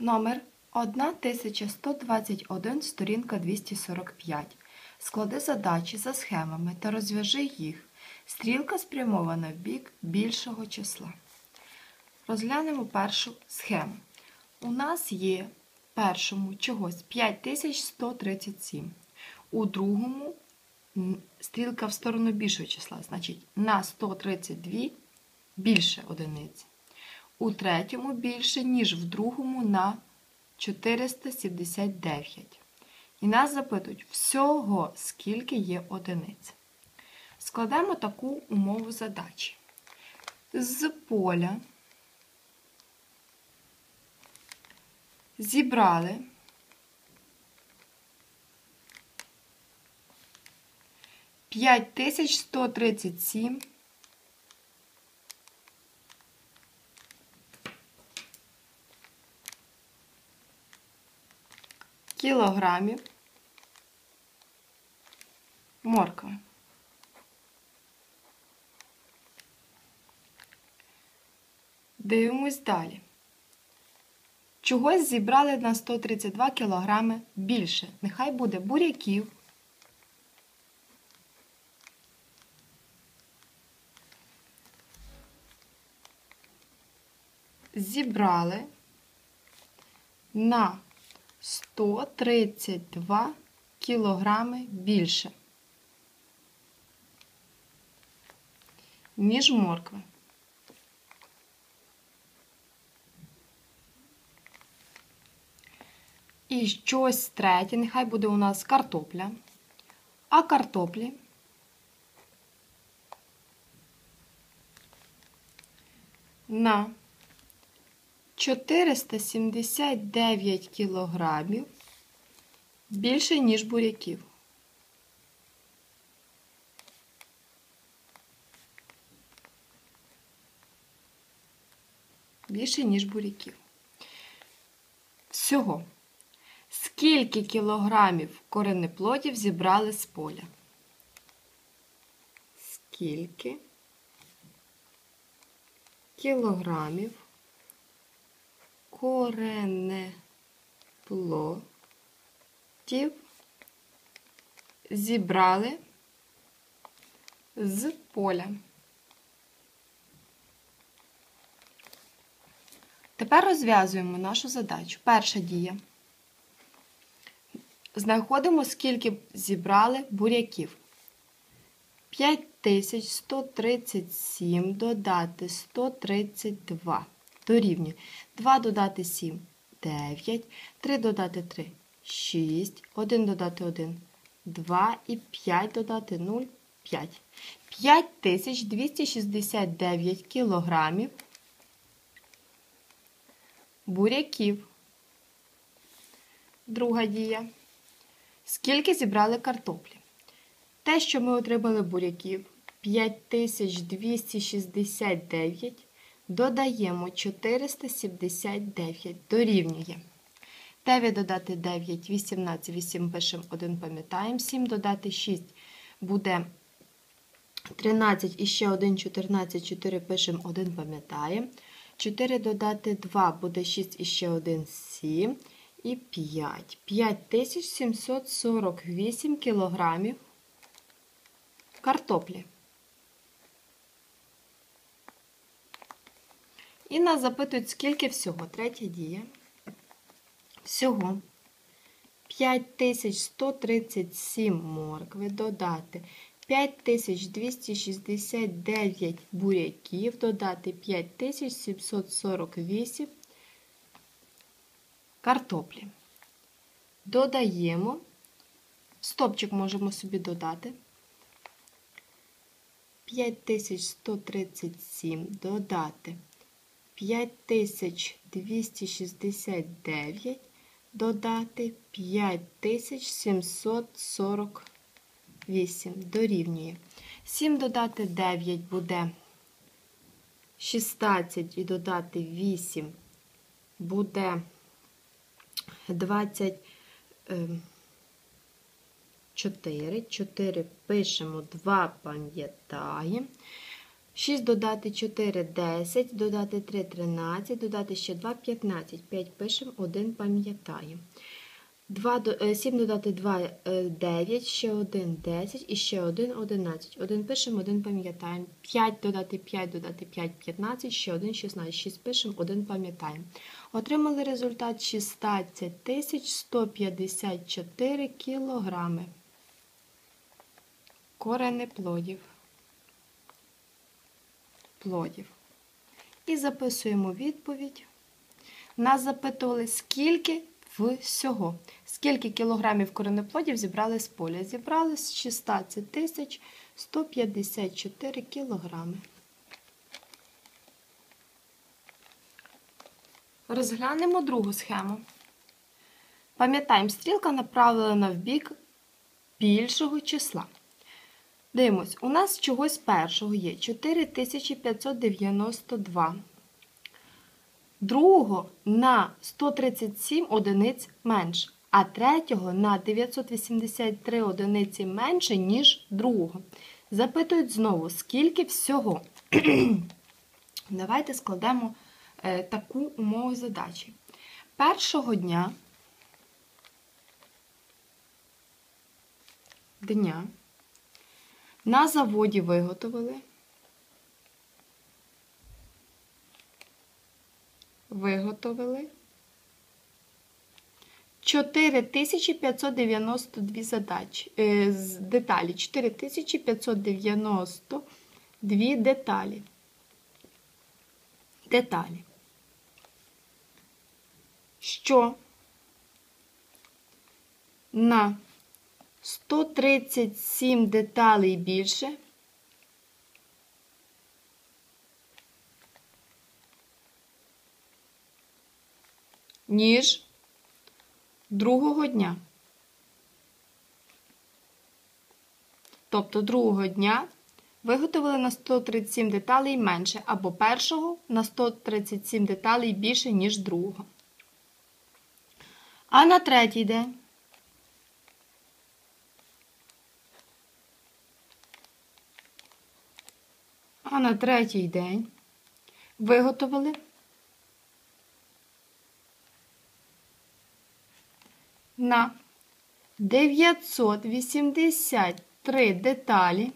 Номер 1121, сторінка 245. Склади задачі за схемами та розв'яжи їх. Стрілка спрямована в бік більшого числа. Розглянемо першу схему. У нас є в першому чогось 5137. У другому стрілка в сторону більшого числа, значить на 132 більше одиниці. У третьому більше, ніж в другому на 479. І нас запитують всього, скільки є одиниць. Складемо таку умову задачі. З поля зібрали п'ять кілограмів моркви. Дивимось далі. Чогось зібрали на 132 кг більше. Нехай буде буряків. Зібрали на 132 кілограми більше, ніж моркви. І щось третє, нехай буде у нас картопля. А картоплі на 479 кілограмів більше, ніж буряків. Більше, ніж буряків. Всього. Скільки кілограмів коренеплодів зібрали з поля? Скільки кілограмів коренеплодів зібрали з поля? Тепер розв'язуємо нашу задачу. Перша дія. Знаходимо, скільки зібрали буряків. 5137 додати 132. Дорівнює. 2 додати 7 9. 3 додати 3 6. 1 додати 1 2 і 5 додати 0 5. 5269 кілограмів буряків. Друга дія. Скільки зібрали картоплі? Те, що ми отримали буряків 5269, додаємо 479 дорівнює. 9 додати 9, 18, 8 пишемо 1, пам'ятаємо, 7 додати 6 буде 13 і ще 1, 14, 4 пишемо 1, пам'ятаємо. 4 додати 2 буде 6 і ще 1, 7 і 5. 5748 кілограмів картоплі. І нас запитують, скільки всього. Третя дія. Всього 5137 моркви додати 5269 буряків, додати 5748 картоплі. Додаємо, стопчик можемо собі додати. 5137 додати 5269 додати 5748 дорівнює. 7 додати 9 буде 16 і додати 8 буде 24. 4 пишемо 2, пам'ятаємо. 6 додати 4 10, додати 3 13, додати ще 2 15. 5 пишемо, 1 пам'ятаємо. 2, 7 додати 2 9, ще 1 10 і ще 1 11. 1 пишемо, 1 пам'ятаємо. 5 додати 5, додати 5 15, ще 1 16. 6 пишемо, 1 пам'ятаємо. Отримали результат 16 154 кілограми. Коренеплодів. Плодів. І записуємо відповідь. Нас запитували, скільки всього. Скільки кілограмів коренеплодів зібрали з поля? Зібрали 16 тисяч 154 кілограми. Розглянемо другу схему. Пам'ятаємо, стрілка направлена в бік більшого числа. Дивимось, у нас чогось першого є 4592. Другого на 137 одиниць менше, а третього на 983 одиниці менше, ніж другого. Запитують знову, скільки всього. Давайте складемо е, таку умову задачі. Першого дня дня на заводі виготовили. Виготовили 4592 задачі, е, деталі. 4592 деталі. Деталі. Що на 137 деталей більше. ніж другого дня. Тобто другого дня виготовили на 137 деталей менше, або першого на 137 деталей більше, ніж другого. А на третій день А на третій день виготовили на 983 деталі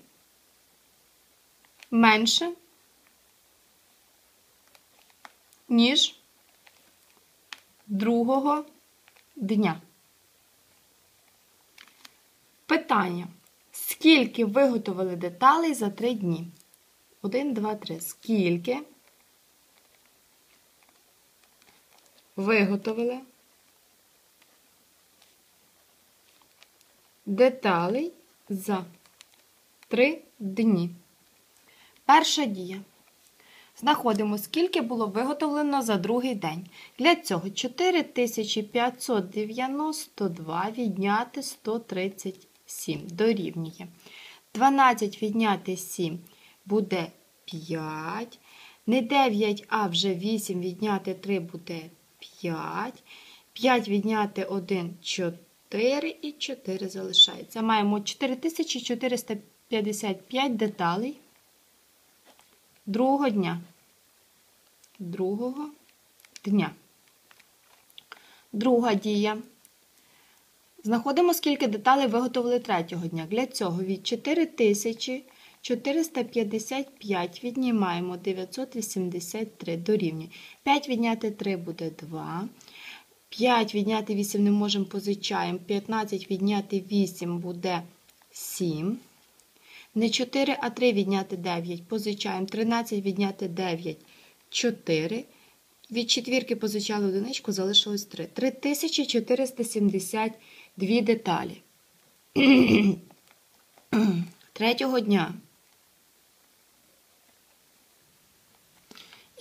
менше, ніж другого дня. Питання. Скільки виготовили деталей за три дні? 1, 2, 3. Скільки виготовили деталей за 3 дні? Перша дія. Знаходимо, скільки було виготовлено за другий день. Для цього 4592 відняти 137 дорівнює. 12 відняти 7 буде 5. Не 9, а вже 8 відняти 3 буде 5. 5 відняти 1 4 і 4 залишається. Маємо 4455 деталей другого дня. Другого дня. Друга дія. Знаходимо, скільки деталей виготовили третього дня. Для цього від 4000 455 віднімаємо 983 дорівнює. 5 відняти 3 буде 2. 5 відняти 8 не можемо позичаємо. 15 відняти 8 буде 7. Не 4, а 3 відняти 9. Позичаємо. 13 відняти 9 4. Від четвірки позичали одиничку, залишилось 3. 3472 деталі. Третього дня.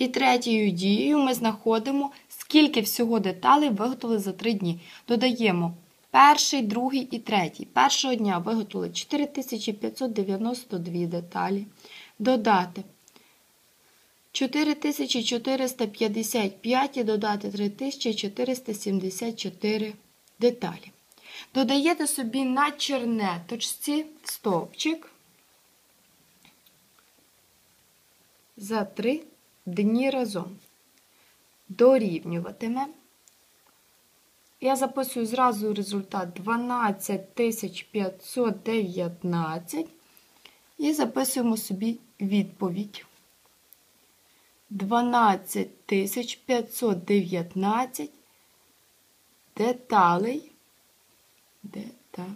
І третьою дією ми знаходимо, скільки всього деталей виготовили за 3 дні. Додаємо перший, другий і третій. Першого дня виготовили 4592 деталі. Додати 4455 і додати 3474 деталі. Додаєте собі на чернеточці стовпчик. за 3 дні разом. Дорівнюватиме. Я записую зразу результат 12519 і записуємо собі відповідь. 12519 деталей. Деталей.